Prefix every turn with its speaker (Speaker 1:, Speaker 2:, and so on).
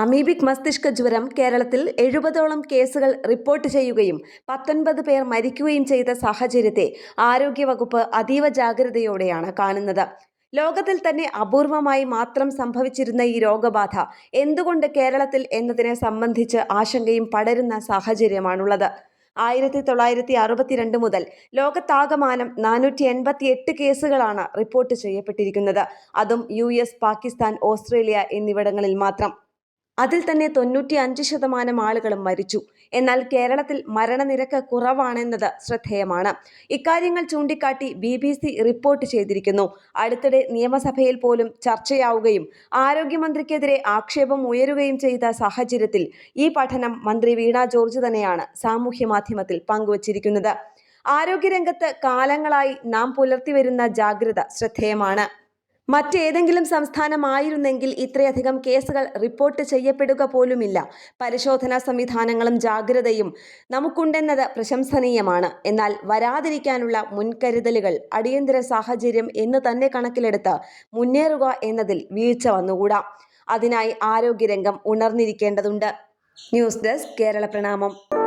Speaker 1: Amoebic മസ്തിഷ്ക ജ്വരം കേരളത്തിൽ എഴുപതോളം കേസുകൾ റിപ്പോർട്ട് ചെയ്യുകയും പത്തൊൻപത് പേർ മരിക്കുകയും ചെയ്ത സാഹചര്യത്തെ ആരോഗ്യവകുപ്പ് അതീവ ജാഗ്രതയോടെയാണ് കാണുന്നത്. ലോകത്തിൽ തന്നെ അപൂർവമായി മാത്രം സംഭവിച്ചിരുന്ന ഈ രോഗബാധ എന്തുകൊണ്ട് കേരളത്തിൽ എന്നതിനെ സംബന്ധിച്ച് ആശങ്കയും പടരുന്ന സാഹചര്യമാണുള്ളത്? ആയിരത്തി തൊള്ളായിരത്തി അറുപത്തിരണ്ട് മുതൽ ലോകത്താകമാനം നാനൂറ്റി എൺപത്തി എട്ട് കേസുകളാണ് റിപ്പോർട്ട് ചെയ്യപ്പെട്ടിരിക്കുന്നത്. അതും യു എസ് പാകിസ്ഥാൻ ഓസ്ട്രേലിയ എന്നിവിടങ്ങളിൽ മാത്രം. അതിൽ തന്നെ തൊണ്ണൂറ്റി അഞ്ച് ശതമാനം ആളുകളും മരിച്ചു. എന്നാൽ കേരളത്തിൽ മരണനിരക്ക് കുറവാണെന്നത് ശ്രദ്ധേയമാണ്. ഇക്കാര്യങ്ങൾ ചൂണ്ടിക്കാട്ടി ബി ബി സി റിപ്പോർട്ട് ചെയ്തിരിക്കുന്നു. അടുത്തിടെ നിയമസഭയിൽ പോലും ചർച്ചയാവുകയും ആരോഗ്യമന്ത്രിക്കെതിരെ ആക്ഷേപം ഉയരുകയും ചെയ്ത സാഹചര്യത്തിൽ ഈ പഠനം മന്ത്രി വീണ ജോർജ് തന്നെയാണ് സാമൂഹ്യ മാധ്യമത്തിൽ പങ്കുവച്ചിരിക്കുന്നത്. ആരോഗ്യരംഗത്ത് കാലങ്ങളായി നാം പുലർത്തിവരുന്ന ജാഗ്രത ശ്രദ്ധേയമാണ്. മറ്റേതെങ്കിലും സംസ്ഥാനമായിരുന്നെങ്കിൽ ഇത്രയധികം കേസുകൾ റിപ്പോർട്ട് ചെയ്യപ്പെടുക പോലുമില്ല. പരിശോധനാ സംവിധാനങ്ങളും ജാഗ്രതയും നമുക്കുണ്ടെന്നത് പ്രശംസനീയമാണ്. എന്നാൽ വരാതിരിക്കാനുള്ള മുൻകരുതലുകൾ അടിയന്തര സാഹചര്യം എന്ന് തന്നെ കണക്കിലെടുത്ത് മുന്നേറുക എന്നതിൽ വീഴ്ച വന്നുകൂടാ. അതിനായി ആരോഗ്യരംഗം ഉണർന്നിരിക്കേണ്ടതുണ്ട്. ന്യൂസ് ഡെസ്ക് കേരള പ്രണാമം.